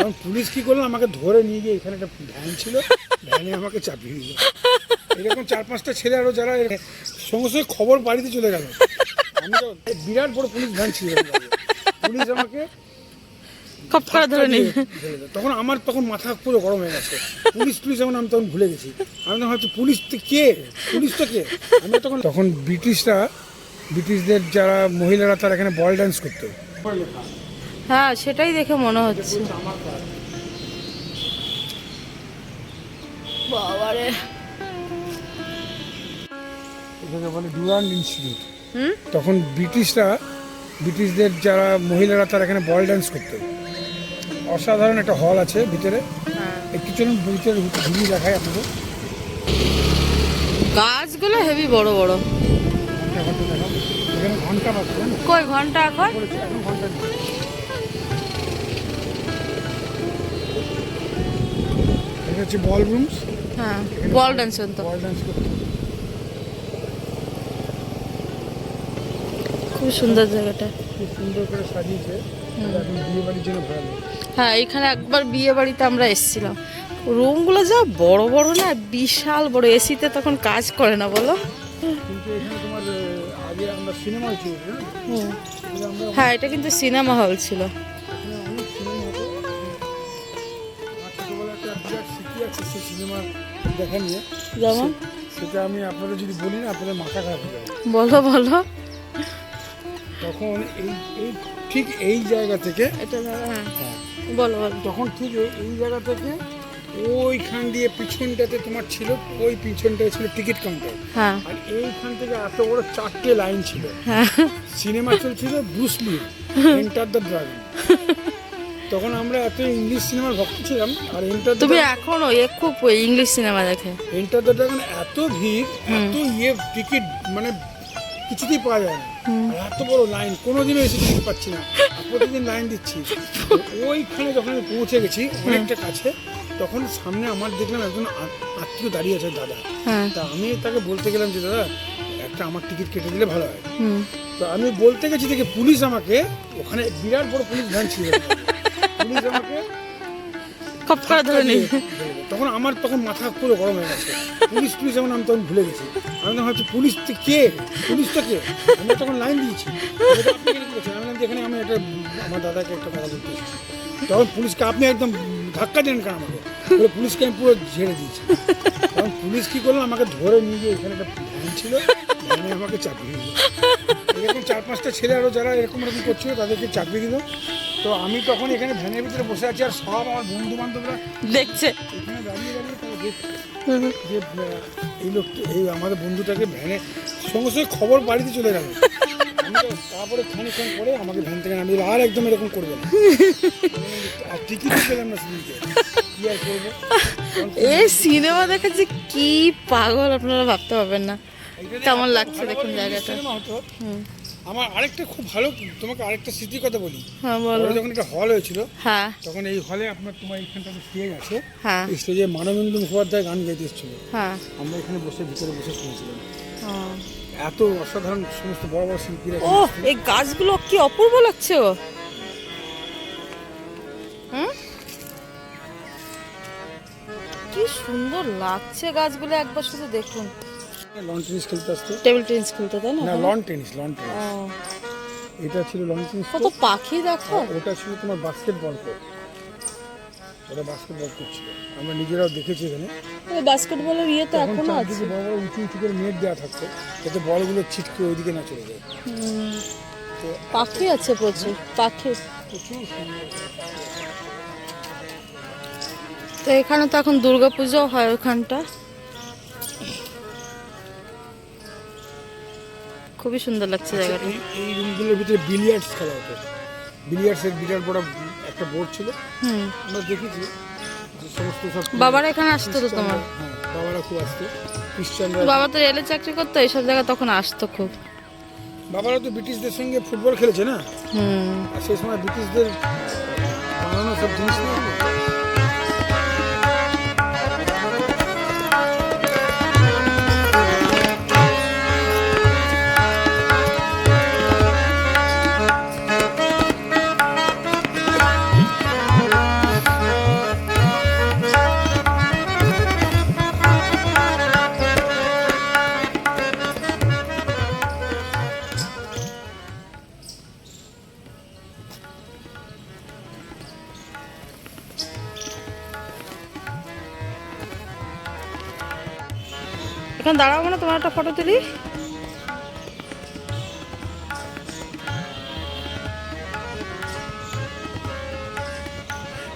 কারণ পুলিশ কি করল? আমাকে ধরে নিয়ে গিয়ে এখানে একটা ভ্যান ছিল। ভ্যানে আমাকে চাপিয়ে দিল। এরকম চার পাঁচটা ছেলে আরও যারা সঙ্গে সঙ্গে খবর বাড়িতে চলে গেল। আমি তো বিরাট বড় পুলিশ ভ্যান ছিল। পুলিশ আমাকে খপ করে ধরে নিই। তখন আমার তখন মাথা পুরো গরম হয়ে গেছে। পুলিশ পুলিশ যেমন আমি তখন ভুলে গেছি। আমি তখন ভাবছি পুলিশ তো কে? পুলিশ তো কে? আমি তখন তখন ব্রিটিশরা ব্রিটিশদের যারা মহিলারা তারা এখানে বল ডান্স করতো। হ্যাঁ সেটাই দেখে মনে হচ্ছে। বাবারে। এটাকে বলে ডুরান্ড ইনস্টিটিউট। তখন ব্রিটিশরা ব্রিটিশদের যারা মহিলারা তারা এখানে বল ডান্স করতো। অসাধারণ একটা হল আছে ভিতরে। হ্যাঁ। একটু চলুন ভিতরে ঘুরিয়ে দেখায় আপনাদের। গাছগুলো হেভি বড় বড়। এখানে ঘণ্টা বাজছে। কই ঘণ্টা এখন? ঘণ্টা হচ্ছে বল রুমস হ্যাঁ বল ডান্স বল ডান্স করতে। খুব সুন্দর জায়গাটা। খুব সুন্দর করে সাজিয়েছে। বিয়ে বাড়ির জন্য ভালো হ্যাঁ এখানে একবার বিয়ে বাড়িতে আমরা এসেছিলাম। রুমগুলো যা বড় বড় না বিশাল বড়। এসিতে তখন কাজ করে না বলো? হ্যাঁ এটা কিন্তু সিনেমা হল ছিল। আছে সেই সিনেমা দেখা নিয়ে যেমন? সেটা আমি আপনাদের যদি বলি না আপনাদের মাথা খারাপ হয়ে যাবে। বলো বলো। তখন এই এই ঠিক এই জায়গা থেকে এটা হ্যাঁ। বলো বলো। তখন ঠিক এই- এই জায়গা থেকে ওইখান দিয়ে পিছনটাতে তোমার ছিল ওই পিছনটায় ছিল টিকিট কাউন্টার। হ্যাঁ। আর এইখান থেকে এত বড় চারটে লাইন ছিল। হ্যাঁ। সিনেমা চলছিল ব্রুসলি এন্টার দ্য ড্রাগন তখন আমরা এত ইংলিশ সিনেমার ভক্ত ছিলাম আর এন্টার তুমি এখনও এ খুব ইংলিশ সিনেমা দেখে। এন্টার দ্য ড্রাগন এত ভিড় এত ইয়ে টিকিট মানে কিছুতেই পাওয়া যায় না। এত বড় লাইন কোনোদিনও এসে টিকিট পাচ্ছি না। প্রতিদিন লাইন দিচ্ছি। ওইখানে যখন আমি পৌঁছে গেছি অনেকটা কাছে তখন সামনে আমার দেখলাম একজন আত্মীয় দাঁড়িয়ে আছে দাদা। হ্যাঁ। তা আমি তাকে বলতে গেলাম যে দাদা একটা আমার টিকিট কেটে দিলে ভালো হয়। তো আমি বলতে গেছি দেখে পুলিশ আমাকে ওখানে বিরাট বড় পুলিশ ভ্যান ছিল। পুলিশ আমাকে খপ করে ধরে নিই তখন আমার তখন মাথা পুরো গরম হয়ে গেছে। পুলিশ পুলিশ যেমন আমি তখন ভুলে গেছি। আমি তখন ভাবছি পুলিশ তো কে? পুলিশ তো কে? আমি তখন লাইন দিয়েছি? আমি এখানে আমি একটা আমার দাদাকে একটা কথা বলতে তখন পুলিশকে আপনি একদম ধাক্কা দেন কেন আমাকে? পুলিশকে আমি পুরো ঝেড়ে দিয়েছি। তখন পুলিশ কি করল? আমাকে ধরে নিয়ে গিয়ে এখানে একটা ভ্যান ছিল। ভ্যানে আমাকে চাপিয়ে দিল। চার পাঁচটা ছেলে আরও যারা এরকম এরকম করছিল তাদেরকে চাকরি দিল। তো আমি তখন এখানে ভ্যানের ভিতরে বসে আছি আর সব আমার বন্ধু বান্ধবরা দেখছে। এখানে দাঁড়িয়ে দাঁড়িয়ে তারা দেখছে যে এই লোকটা এই আমাদের বন্ধুটাকে ভ্যানে সঙ্গে সঙ্গে খবর বাড়িতে চলে গেল। তারপরে খানিক্ষণ পরে আমাকে ভ্যান থেকে নামিয়ে আর একদম এরকম করবে না। আর টিকিট পেলাম না সেদিনকে। কি আর করব? তখন এ সিনেমা দেখেছি কি পাগল আপনারা ভাবতে পারবেন না। কেমন লাগছে দেখুন জায়গাটা। আমার আরেকটা খুব ভালো তোমাকে আরেকটা স্মৃতির কথা বলি। হ্যাঁ বলো। যখন একটা হল হয়েছিল হ্যাঁ। তখন এই হলে আপনার তোমার এইখানটাতে স্টেজ আছে। হ্যাঁ। স্টেজে মানবেন্দ্র মুখোপাধ্যায় গান গাইতে এসেছিল। হ্যাঁ। আমরা এখানে বসে ভিতরে বসে শুনেছিলাম। এত অসাধারণ সমস্ত বড় বড় শিল্পীরা ও এই গাছগুলো কি অপূর্ব লাগছে ও? কি সুন্দর লাগছে গাছগুলো একবার শুধু দেখুন। লন টেনিস খেলতে আসতো। টেবিল টেনিস খেলতে তাই না না লন টেনিস লন টেনিস এটা ছিল লন টেনিস কত পাখি দেখো। ওটা ছিল তোমার বাস্কেটবল কোর্ট ওটা বাস্কেটবল কোর্ট ছিল। আমরা নিজেরাও দেখেছি এখানে। বাস্কেটবলের ইয়ে তো এখনও আছে। বড় বড় উঁচু উঁচু করে নেট দেওয়া থাকতো যাতে বলগুলো ছিটকে ওইদিকে না চলে যায়। তো পাখি আছে প্রচুর পাখি। তো এখানে তো এখন দুর্গা পুজো হয় ওখানটা। খুবই সুন্দর লাগছে জায়গাটা। এই রুমগুলোর ভিতরে বিলিয়ার্ডস খেলা হতো। বিলিয়ার্ডসের বিরাট বড় একটা বোর্ড ছিল। হুম। আমরা দেখেছি যে সমস্ত সব বাবারা এখানে আসতো তো তোমার? হ্যাঁ বাবারা খুব আসতো। খ্রিস্টানরা বাবা তো রেলে চাকরি করতো এইসব জায়গা তখন আসতো খুব। বাবারা তো ব্রিটিশদের সঙ্গে ফুটবল খেলেছে না? হুম। সেই সময় ব্রিটিশদের বানানো সব জিনিস না? এখন দাঁড়াবো না তোমার একটা ফটো তুলি।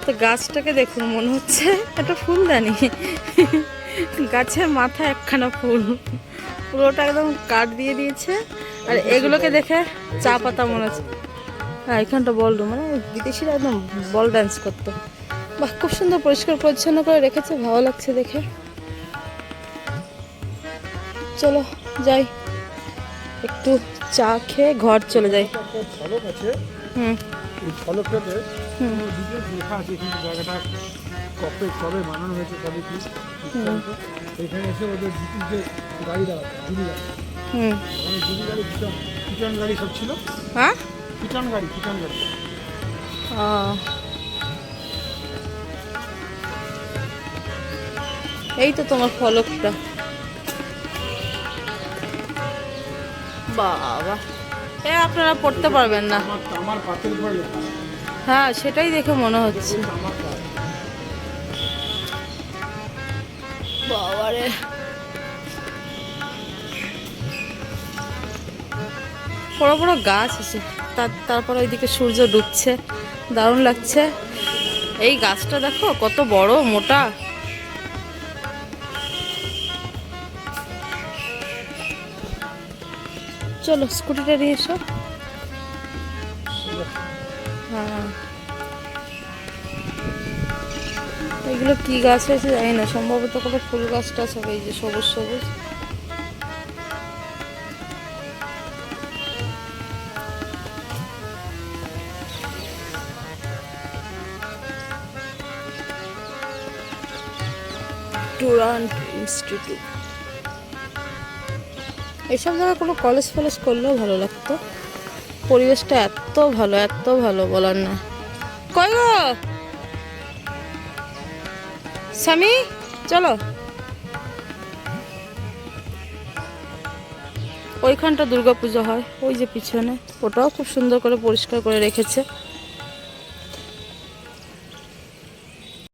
তো গাছটাকে দেখুন মনে হচ্ছে একটা ফুলদানি। গাছের মাথা একখানা ফুল। পুরোটা একদম কাট দিয়ে দিয়েছে। আর এগুলোকে দেখে চা পাতা মনে হচ্ছে। হ্যাঁ এখানটা বল মানে বিদেশিরা একদম বল ডান্স করতো। বাহ খুব সুন্দর পরিষ্কার পরিচ্ছন্ন করে রেখেছে ভালো লাগছে দেখে। চলো যাই। একটু চা খেয়ে ঘর চলে যাই। হুম। ফলকটাতে লেখা আছে জায়গাটা কবে কবে বানানো হয়েছে কবে কি এখানে এসে ওদের ব্রিটিশদের গাড়ি দাঁড়াতো জুড়ি গাড়ি। হুম। জুড়ি গাড়ি কিটন কিটন গাড়ি সব ছিল? হ্যাঁ? গাড়ি গাড়ি। এই তো তোমার ফলকটা। বাবা। এ, আপনারা পড়তে পারবেন না। হ্যাঁ সেটাই দেখে মনে হচ্ছে। বাবারে বড় বড় গাছ আছে। তার, তারপর ওইদিকে সূর্য ডুবছে। দারুণ লাগছে। এই গাছটা দেখো, কত বড়, মোটা। চলো, স্কুটিটা নিয়ে এসো। হ্যাঁ। এগুলো কি গাছ হয়েছে জানি না, সম্ভবত কোনো ফুল গাছ টাছ হবে এই যে সবুজ সবুজ। টুরান্ট ইনস্টিটিউট এইসব জায়গায় কোনো কলেজ ফলেজ করলেও ভালো লাগতো। পরিবেশটা এত ভালো এত ভালো বলার না। কই গো? স্বামী, চলো। ওইখানটা দুর্গা পুজো হয়, ওই যে পিছনে। ওটাও খুব সুন্দর করে পরিষ্কার করে রেখেছে।